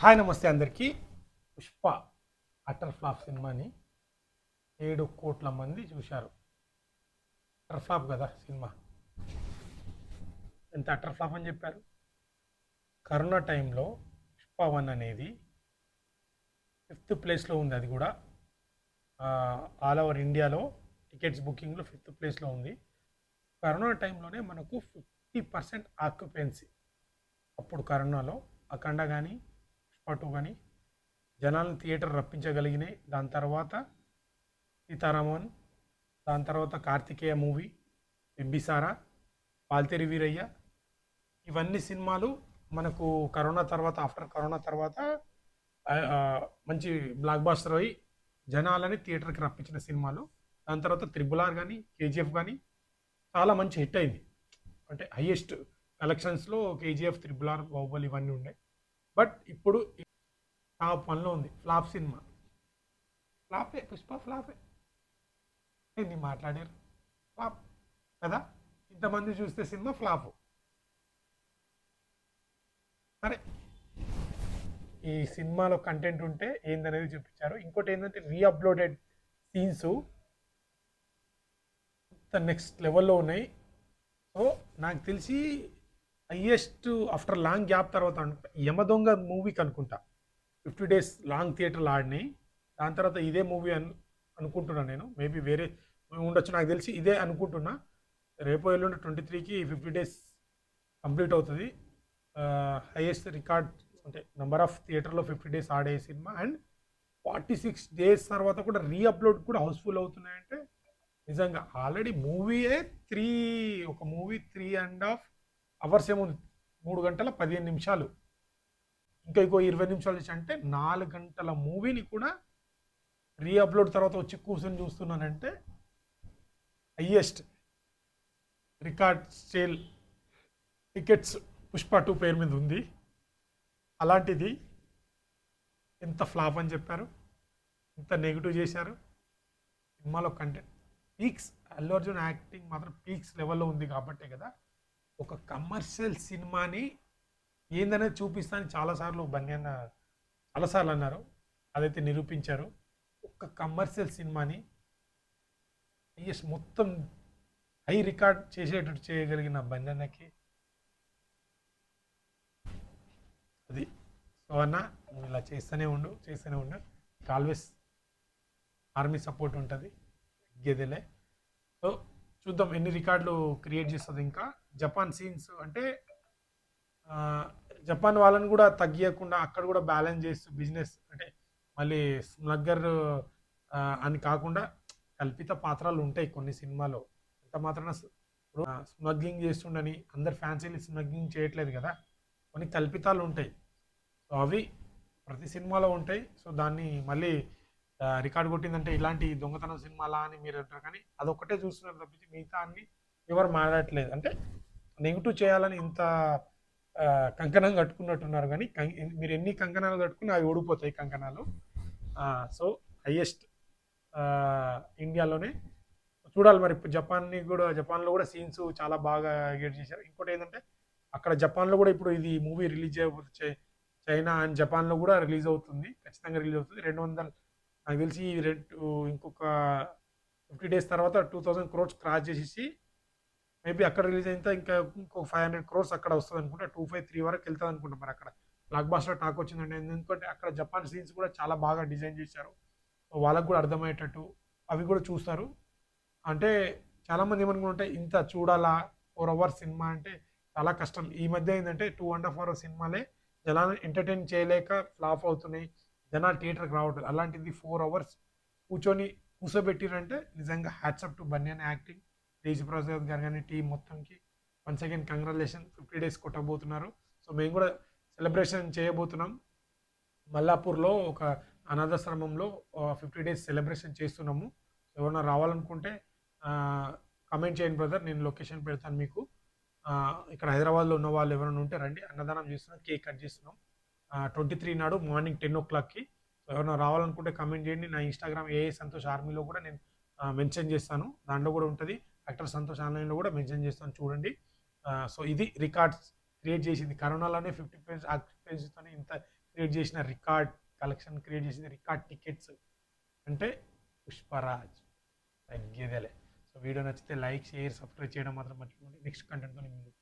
Hi నమస్తే అందరికీ. Pushpa utter flop సినిమాని ఏడు కోట్ల మంది చూశారు. అటర్ ఫ్లాప్ కదా సినిమా. ఎంత అటర్ ఫ్లాప్ అని చెప్పారు? కరోనా టైంలో పుష్ప వన్ అనేది ఫిఫ్త్ ప్లేస్లో ఉంది అది కూడా. ఆల్ ఓవర్ ఇండియాలో టికెట్స్ బుకింగ్లో ఫిఫ్త్ ప్లేస్లో ఉంది. కరోనా టైంలోనే మనకు ఫిఫ్టీ పర్సెంట్ ఆక్యుపెన్సీ. అప్పుడు కరోనాలో అఖండ కానీ పాటు కానీ జనాలను థియేటర్ రప్పించగలిగినాయి. దాని తర్వాత సీతారామన్ దాని తర్వాత కార్తికేయ మూవీ బింబిసారా పాల్తేరి వీరయ్య. ఇవన్నీ సినిమాలు మనకు కరోనా తర్వాత ఆఫ్టర్ కరోనా తర్వాత మంచి బ్లాక్ బాస్టర్ అయ్యి జనాలని థియేటర్కి రప్పించిన సినిమాలు. దాని తర్వాత త్రిబుల్ ఆర్ కానీ కేజీఎఫ్ కానీ చాలా మంచి హిట్ అయింది. అంటే హయ్యెస్ట్ కలెక్షన్స్లో కేజీఎఫ్ త్రిబుల్ ఆర్ బాహుబలి ఇవన్నీ ఉన్నాయి. బట్ ఇప్పుడు టాప్ వన్లో ఉంది. ఫ్లాప్ సినిమా. ఫ్లాపే పుష్ప ఫ్లాపే. ఏంది మాట్లాడారు? ఫ్లాప్. కదా? ఇంతమంది చూస్తే సినిమా ఫ్లాప్. సరే. ఈ సినిమాలో కంటెంట్ ఉంటే ఏందనేది చూపించారు. ఇంకోటి ఏంటంటే రీఅప్లోడెడ్ సీన్స్ నెక్స్ట్ లెవెల్లో ఉన్నాయి. సో నాకు తెలిసి హయ్యెస్ట్ ఆఫ్టర్ లాంగ్ గ్యాప్ తర్వాత అనుకుంటా యమదొంగ మూవీకి అనుకుంటా. ఫిఫ్టీ డేస్ లాంగ్ థియేటర్లు ఆడినాయి దాని తర్వాత ఇదే మూవీ అను అనుకుంటున్నాను నేను. మేబీ వేరే ఉండొచ్చు నాకు తెలిసి ఇదే అనుకుంటున్నా. రేపు ఎల్లుండి ట్వంటీ త్రీకి ఫిఫ్టీ డేస్ కంప్లీట్ అవుతుంది. హైయెస్ట్ రికార్డ్ అంటే నెంబర్ ఆఫ్ థియేటర్లో ఫిఫ్టీ డేస్ ఆడే సినిమా. అండ్ ఫార్టీ సిక్స్ డేస్ తర్వాత కూడా రీఅప్లోడ్ కూడా హౌస్ఫుల్ అవుతున్నాయంటే నిజంగా ఆల్రెడీ మూవీయే త్రీ ఒక movie three and half hours ఏముంది మూడు గంటల పదిహేను నిమిషాలు. ఇంకా ఇంకో ఇరవై నిమిషాలు చేసి అంటే నాలుగు గంటల మూవీని కూడా రీఅప్లోడ్ తర్వాత వచ్చి కూర్చొని చూస్తున్నానంటే highest record sale tickets Pushpa two పేరు మీద ఉంది. అలాంటిది ఎంత ఫ్లాప్ అని చెప్పారు ఎంత నెగిటివ్ చేశారు. సినిమాలో content peaks Allu Arjun acting మాత్రం పీక్స్ లెవెల్లో ఉంది కాబట్టే కదా. ఒక కమర్షియల్ సినిమాని ఏందనేది చూపిస్తాను చాలాసార్లు బన్యన్న చాలాసార్లు అన్నారు. అదైతే నిరూపించారు. ఒక కమర్షియల్ సినిమాని ఎస్ మొత్తం హై రికార్డ్ చేసేటట్టు చేయగలిగిన బన్యన్నకి అది. సో అన్న నువ్వు ఇలా చేస్తూనే ఉండు చేస్తూనే ఉండు. ఆల్వేస్ ఆర్మీ సపోర్ట్ ఉంటుంది. గేదెలే. సో చూద్దాం ఎన్ని రికార్డులు క్రియేట్ చేస్తుంది ఇంకా. జపాన్ సీన్స్ అంటే జపాన్ వాళ్ళని కూడా తగ్గియకుండా అక్కడ కూడా బ్యాలెన్స్ చేస్తూ బిజినెస్ అంటే మళ్ళీ స్మగ్గర్ అని కాకుండా కల్పిత పాత్రలు ఉంటాయి కొన్ని సినిమాలో. ఎంత మాత్రాన స్మగ్లింగ్ చేస్తుండని అందరు ఫ్యాన్సీలు స్మగ్లింగ్ చేయట్లేదు కదా. కొన్ని కల్పితాలు ఉంటాయి. సో అవి ప్రతి సినిమాలో ఉంటాయి. సో దాన్ని మళ్ళీ రికార్డ్ కొట్టిందంటే ఇలాంటి దొంగతనం సినిమాలా అని మీరు అంటారు కానీ అదొక్కటే చూస్తున్నారు తప్పించి మిగతా అన్ని ఎవరు మాట్లాడట్లేదు అంటే నెగిటివ్ చేయాలని ఇంత కంకణం కట్టుకున్నట్టున్నారు కానీ కం- మీరు ఎన్ని కంకణాలు కట్టుకుని అవి ఓడిపోతాయి కంకణాలు. సో హయ్యెస్ట్ ఇండియాలోనే. చూడాలి మరి ఇప్పుడు జపాన్ని కూడా జపాన్లో కూడా సీన్స్ చాలా బాగా ఎడిట్ చేశారు. ఇంకోటి ఏంటంటే అక్కడ జపాన్లో కూడా ఇప్పుడు ఇది మూవీ రిలీజ్ చేయబోతు చైనా అండ్ జపాన్లో కూడా రిలీజ్ అవుతుంది. ఖచ్చితంగా రిలీజ్ అవుతుంది. రెండు వందల నాకు తెలిసి రెండు ఇంకొక ఫిఫ్టీ డేస్ తర్వాత టూ థౌజండ్ క్రోడ్స్ క్రాస్ చేసేసి మేబీ అక్కడ రిలీజ్ అయితే ఇంకా ఇంకొక ఫైవ్ హండ్రెడ్ క్రోర్స్ అక్కడ వస్తుంది అనుకుంటా. టూ ఫైవ్ త్రీ వరకు వెళ్తుంది అనుకుంటా మరి అక్కడ. బ్లాక్ బాస్టర్ టాక్ వచ్చిందండి. ఎందుకంటే అక్కడ జపాన్ సీన్స్ కూడా చాలా బాగా డిజైన్ చేశారు. వాళ్ళకు కూడా అర్థమయ్యేటట్టు అవి కూడా చూస్తారు. అంటే చాలామంది ఏమనుకుంటే ఇంత చూడాలా? ఫోర్ అవర్స్ సినిమా అంటే చాలా కష్టం. ఈ మధ్య ఏంటంటే టూ అండ్ హాఫ్ అవర్ సినిమాలే జనాలను ఎంటర్టైన్ చేయలేక ఫ్లాప్ అవుతున్నాయి. జనాలు థియేటర్కి రావట్లేదు. అలాంటిది ఫోర్ అవర్స్ కూర్చొని కూర్చోబెట్టిరంటే నిజంగా హ్యాట్సప్ టు బన్యాన్ యాక్టింగ్. తేజ్ ప్రసాద్ గారు కానీ team మొత్తంకి once again congratulation fifty days కొట్టబోతున్నారు. So మేము కూడా సెలబ్రేషన్ చేయబోతున్నాం. మల్లాపూర్లో ఒక అనాథాశ్రమంలో ఫిఫ్టీ డేస్ సెలబ్రేషన్ చేస్తున్నాము. ఎవరైనా రావాలనుకుంటే కమెంట్ చేయండి బ్రదర్ నేను లొకేషన్ పెడతాను మీకు. ఇక్కడ హైదరాబాద్లో ఉన్న వాళ్ళు ఎవరైనా ఉంటే రండి. అన్నదానం చేస్తున్నాం కేక్ కట్ చేస్తున్నాం. ట్వంటీ త్రీ నాడు మార్నింగ్ టెన్ ఓ క్లాక్కి ఎవరైనా రావాలనుకుంటే కమెంట్ చేయండి. నా ఇన్స్టాగ్రామ్ ఏ సంతోష్ ఆర్మీలో కూడా నేను మెన్షన్ చేస్తాను. దాంట్లో కూడా ఉంటుంది. యాక్టర్ సంతోష్ ఆన్లైన్లో కూడా మెన్షన్ చేస్తాను చూడండి. సో ఇది రికార్డ్స్ క్రియేట్ చేసింది. కరోనాలోనే ఫిఫ్టీ పేజ్ ఆక్యుపెన్సీతోనే ఇంత క్రియేట్ చేసిన రికార్డ్ కలెక్షన్ క్రియేట్ చేసిన రికార్డ్ టికెట్స్ అంటే పుష్పరాజ్. తగ్గేదేలే. సో వీడియో నచ్చితే లైక్ షేర్ సబ్స్క్రైబ్ చేయడం మాత్రం మర్చిపోండి నెక్స్ట్ కంటెంట్తో నేను ముందుకు